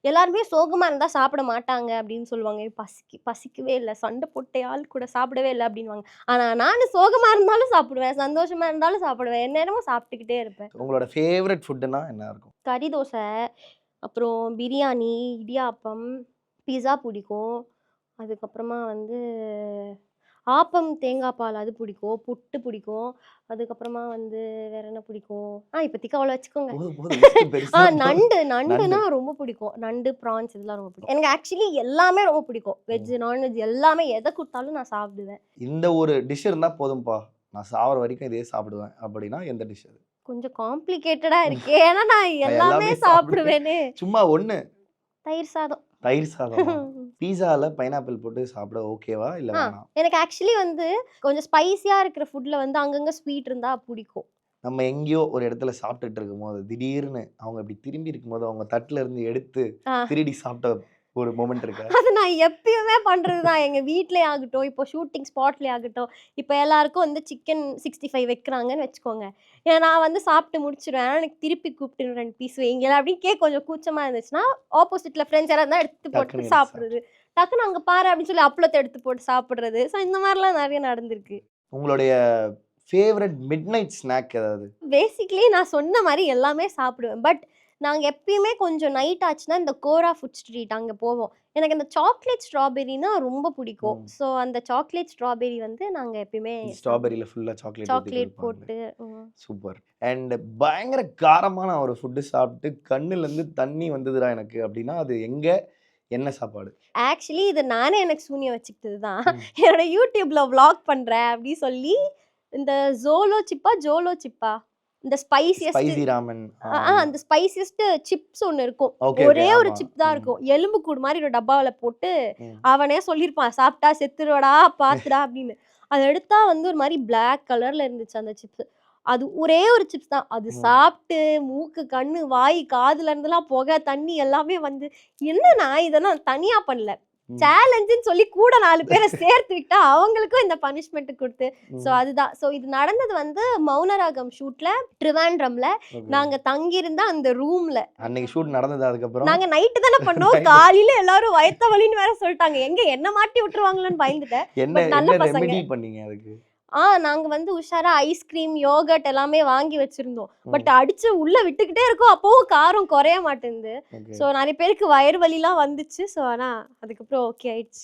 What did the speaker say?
எல்லாருமே சோகமா இருந்தா சாப்பிட மாட்டாங்க அப்படின்னு சொல்லுவாங்க. "ஏய், பசிக்கு பசிக்கவே இல்லை. சண்டை போட்ட ஆள் கூட சாப்பிடவே இல்லை அப்படின்வாங்க ஆனா நான் சோகமா இருந்தாலும் சாப்பிடுவேன். சந்தோஷமா இருந்தாலும் சாப்பிடுவேன். எந்நேரமும் சாப்பிட்டுக்கிட்டே இருப்பேன். உங்களோட ஃபேவரட் ஃபுட்டுனா என்ன இருக்கும்? கறி தோசை அப்புறம் பிரியாணி இடியாப்பம் பிஸா பிடிக்கும். அதுக்கப்புறமா வந்து ஆப்பம் தேங்காய் பால் அது பிடிக்கும். புட்டு பிடிக்கும். அதுக்கப்புறமா வந்து வேற என்ன பிடிக்கும்? ஆ இப்போதைக்கு அவ்வளோ வச்சுக்கோங்க. ஆ. நண்டு நண்டுனா ரொம்ப பிடிக்கும். நண்டு ப்ரான்ஸ் இதெல்லாம் ரொம்ப பிடிக்கும். எனக்கு ஆக்சுவலி எல்லாமே ரொம்ப பிடிக்கும். வெஜ் நான்வெஜ் எல்லாமே எதை கொடுத்தாலும் நான் சாப்பிடுவேன். இந்த ஒரு டிஷ் இருந்தா போதும்பா. நான் சாவர வரைக்கும் இதே சாப்பிடுவேன். அப்படின்னா எந்த டிஷ் அது? கொஞ்சம் காம்ப்ளிகேட்டடா இருக்கு. ஏன்னா நான் எல்லாமே எல்லாமே சாப்பிடுவேனே. சும்மா ஒண்ணு. தயிர் சாதம். தயிர் சாதம்? பீஸால பைனாப்பிள் போட்டு சாப்பிட ஓகேவா இல்ல எனக்கு ஆக்சுவலி வந்து கொஞ்சம் ஸ்பைசியா இருக்கிற ஃபுட்ல வந்து அங்கங்க ஸ்வீட் இருந்தா பிடிக்கும். நம்ம எங்கேயோ ஒரு இடத்துல சாப்பிட்டுட்டு இருக்கும்போது திடீர்னு அவங்க இப்படி திரும்பி இருக்கும்போது அவங்க தட்டுல இருந்து எடுத்து. திருடி சாப்பிட்ட ஒரு மொமெண்ட் இருக்கு? அது நான் எப்பயுமே பண்றது தான் எங்க வீட்லயே ஆகட்டும் இப்போ ஷூட்டிங் ஸ்பாட்லயே ஆகட்டும். இப்போ எல்லாருக்கும் வந்து சிக்கன் சிக்ஸ்டி ஃபைவ் வைக்கிறாங்கன்னு வச்சுக்கோங்க. ஏன்னா நான் வந்து சாப்பிட்டு முடிச்சிடுவேன் ஆனா எனக்கு திருப்பி கூப்பிட்டு ரெண்டு பீஸ் வைங்களா அப்படின்னு கேட்க கொஞ்சம் கூச்சமா இருந்துச்சுன்னா ஆப்போசிட்ல ஃப்ரெண்ட்ஸ் யாராவது எடுத்து போட்டு சாப்பிடுறது. டக்குன்னு அங்க பாரு அப்படின்னு சொல்லி அப்பளத்தை எடுத்து போட்டு சாப்பிடுறது. ஸோ இந்த மாதிரிலாம் நிறைய நடந்திருக்கு. உங்களுடைய ஃபேவரட் மிட் நைட் ஸ்நாக் ஏதாவது பேசிக்லி நான் சொன்ன மாதிரி எல்லாமே சாப்பிடுவேன். பட் நாங்கள் எப்பயுமே கொஞ்சம் நைட் ஆச்சுன்னா இந்த கோரா ஃபுட் ஸ்ட்ரீட் அங்கே போவோம். எனக்கு இந்த சாக்லேட் ஸ்ட்ராபெரினா ரொம்ப பிடிக்கும். ஸோ அந்த சாக்லேட் ஸ்ட்ராபெரி வந்து நாங்கள் எப்பயுமே ஸ்ட்ராபெரியில ஃபுல்லா சாக்லேட் சாக்லேட் போட்டு. சூப்பர் அண்ட் பயங்கர காரமான ஒரு ஃபுட்டு சாப்பிட்டு கண்ணுல இருந்து தண்ணி வந்ததுடா எனக்கு அப்படின்னா அது எங்க? என்ன சாப்பாடு? ஆக்சுவலி இது நானே எனக்கு சூனியம் வச்சுக்கிட்டது தான். என்னோட யூடியூப்ல vlog பண்றேன் அப்படி சொல்லி இந்த ஜோலோ சிப்பா ஜோலோ சிப்பா இந்த ஸ்பைசி ஸ்பைசியஸ்ட் ராமன் அந்த ஸ்பைசியஸ்ட் சிப்ஸ் ஒன்று இருக்கும். ஒரே ஒரு சிப் தான் இருக்கும். எலும்பு கூடு மாதிரி ஒரு டப்பாவில் போட்டு அவனே சொல்லியிருப்பான் சாப்பிட்டா செத்துருவடா பாத்துடா அப்படின்னு. அதை எடுத்தா வந்து ஒரு மாதிரி Black கலர்ல இருந்துச்சு அந்த சிப்ஸ் அது ஒரே ஒரு சிப்ஸ் தான். அது. சாப்பிட்டு மூக்கு கண்ணு வாய் காதுல இருந்தெல்லாம் புகை தண்ணி எல்லாமே வந்து என்னன்னா இதெல்லாம் தனியா பண்ணல? சேலஞ்சுன்னு சொல்லி கூட நாலு பேரை சேர்த்து விட்டா அவங்களுக்கும் இந்த பனிஷ்மெண்ட் கொடுத்து. ஸோ அதுதான். ஸோ இது நடந்தது வந்து மௌனராகம் ஷூட்ல ட்ரிவாண்ட்ரம்ல. நாங்க தங்கியிருந்த அந்த ரூம்ல அன்னைக்கு ஷூட் நடந்தது அதுக்கப்புறம்? நாங்க நைட்டு தானே பண்ணோம். காலையில எல்லாரும் வயத்த வலின்னு வேற சொல்லிட்டாங்க. எங்க என்ன மாட்டி விட்டுருவாங்களோன்னு பயந்துட்டேன். என்ன நல்ல பசங்க. பண்ணீங்க அதுக்கு? ஆ நாங்க வந்து உஷாரா ஐஸ்கிரீம் யோகட் எல்லாமே வாங்கி வச்சிருந்தோம். பட் அடிச்சு உள்ள விட்டுக்கிட்டே இருக்கோம். அப்பவும் காரம் குறைய மாட்டேங்குது. ஸோ நிறைய பேருக்கு வயிறு வலிலாம் வந்துச்சு. ஸோ ஆனா அதுக்கப்புறம் ஓகே ஆயிடுச்சு.